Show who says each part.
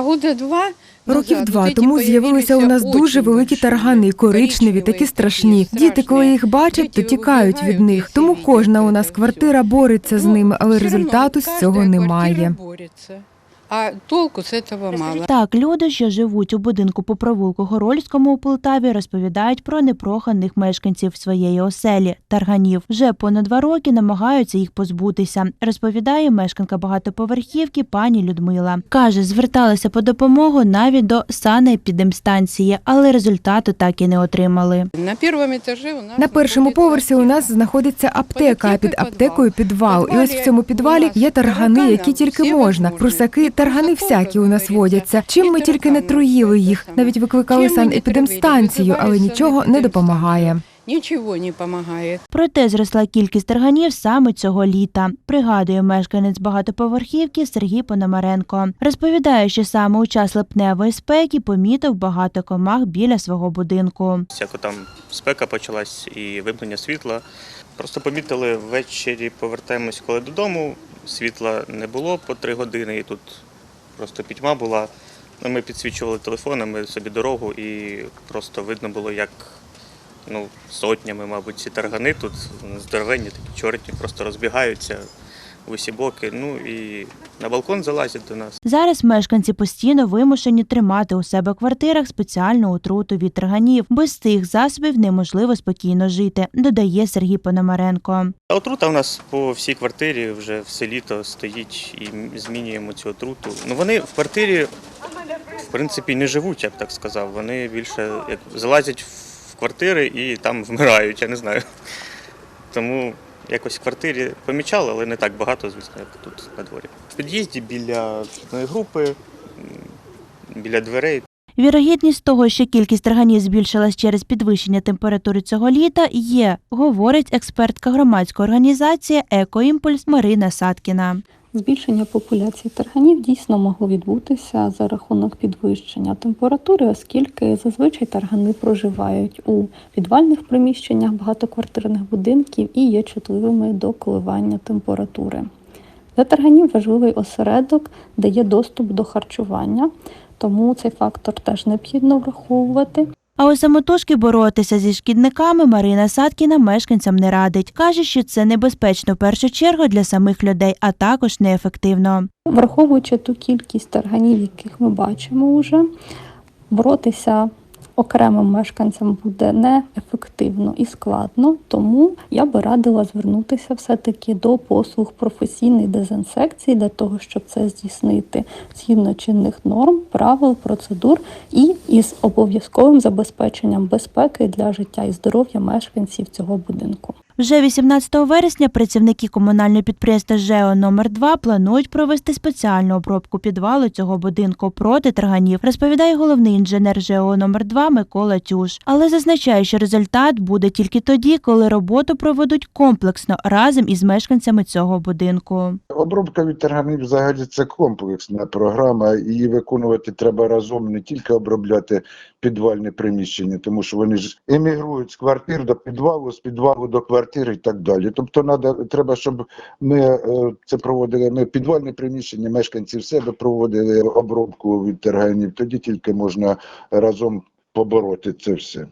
Speaker 1: Года два
Speaker 2: Років два тому з'явилися у нас дуже великі таргани, коричневі, такі страшні. Діти, коли їх бачать, то тікають від них. Тому кожна у нас квартира бореться з ними, але результату з цього немає.
Speaker 1: А толку з цього мало.
Speaker 3: Так, люди, що живуть у будинку по провулку Горольському у Полтаві, розповідають про непроханих мешканців своєї оселі тарганів. Вже понад два роки намагаються їх позбутися. Розповідає мешканка багатоповерхівки пані Людмила. каже, зверталися по допомогу навіть до санепідемстанції, але результату так і не отримали.
Speaker 1: На першому етажі у нас
Speaker 2: На першому поверсі у нас знаходиться аптека, а під аптекою підвал. І ось в цьому підвалі є таргани, які тільки можна. Прусаки, таргани всякі у нас водяться. Чим ми тільки не труїли їх, навіть викликали санепідемстанцію, але нічого не допомагає.
Speaker 1: Нічого не допомагає.
Speaker 3: Проте зросла кількість тарганів саме цього літа. Пригадує мешканець багатоповерхівки Сергій Пономаренко. Розповідає, що саме у час липневої спеки помітив багато комах біля свого будинку.
Speaker 4: Всяко там спека почалась і вимкнення світла. Просто помітили ввечері, повертаємось коли додому. Світла не було по три години, і тут просто пітьма була. Ну, Ми підсвічували телефонами собі дорогу, і просто видно було, як ну, сотнями, мабуть, ці таргани тут здоровенні, такі чорні, просто розбігаються в усі боки. Ну і на балкон залазять до нас.
Speaker 3: Зараз мешканці постійно вимушені тримати у себе в квартирах спеціальну отруту від тарганів. Без цих засобів неможливо спокійно жити, додає Сергій Пономаренко.
Speaker 4: Отрута у нас по всій квартирі вже все літо стоїть і змінюємо цю отруту. Ну вони в квартирі в принципі не живуть, я б так сказав. Вони більше як залазять в квартири і там вмирають, я не знаю. Тому якось в квартирі помічали, але не так багато, звісно, як тут на дворі. В під'їзді біля групи, біля дверей
Speaker 3: Вірогідність того, що кількість тарганів збільшилась через підвищення температури цього літа, є, говорить експертка громадської організації Екоімпульс Марина Саткіна.
Speaker 5: Збільшення популяції тарганів дійсно могло відбутися за рахунок підвищення температури, оскільки зазвичай таргани проживають у підвальних приміщеннях багатоквартирних будинків і є чутливими до коливання температури. Для тарганів важливий осередок, де є доступ до харчування, тому цей фактор теж необхідно враховувати.
Speaker 3: А у самотужки боротися зі шкідниками Марина Саткіна мешканцям не радить. Каже, що це небезпечно в першу чергу для самих людей, а також неефективно.
Speaker 5: Враховуючи ту кількість тарганів, яких ми бачимо вже, боротися окремим мешканцям буде неефективно і складно, тому я би радила звернутися все-таки до послуг професійної дезінсекції для того, щоб це здійснити згідно чинних норм, правил, процедур і із обов'язковим забезпеченням безпеки для життя і здоров'я мешканців цього будинку.
Speaker 3: Вже 18 вересня працівники комунального підприємства ЖЕО номер 2 планують провести спеціальну обробку підвалу цього будинку проти тарганів, розповідає головний інженер ЖЕО номер 2 Микола Тюш. Але зазначає, що результат буде тільки тоді, коли роботу проведуть комплексно разом із мешканцями цього будинку.
Speaker 6: Обробка від тарганів взагалі це комплексна програма. Її виконувати треба разом, не тільки обробляти підвальне приміщення, тому що вони ж емігрують з квартир до підвалу, з підвалу до квартири і так далі. Тобто надо, треба, щоб ми е, це проводили. Ми підвальне приміщення, мешканці в себе проводили обробку від тарганів. Тоді тільки можна разом побороти це все.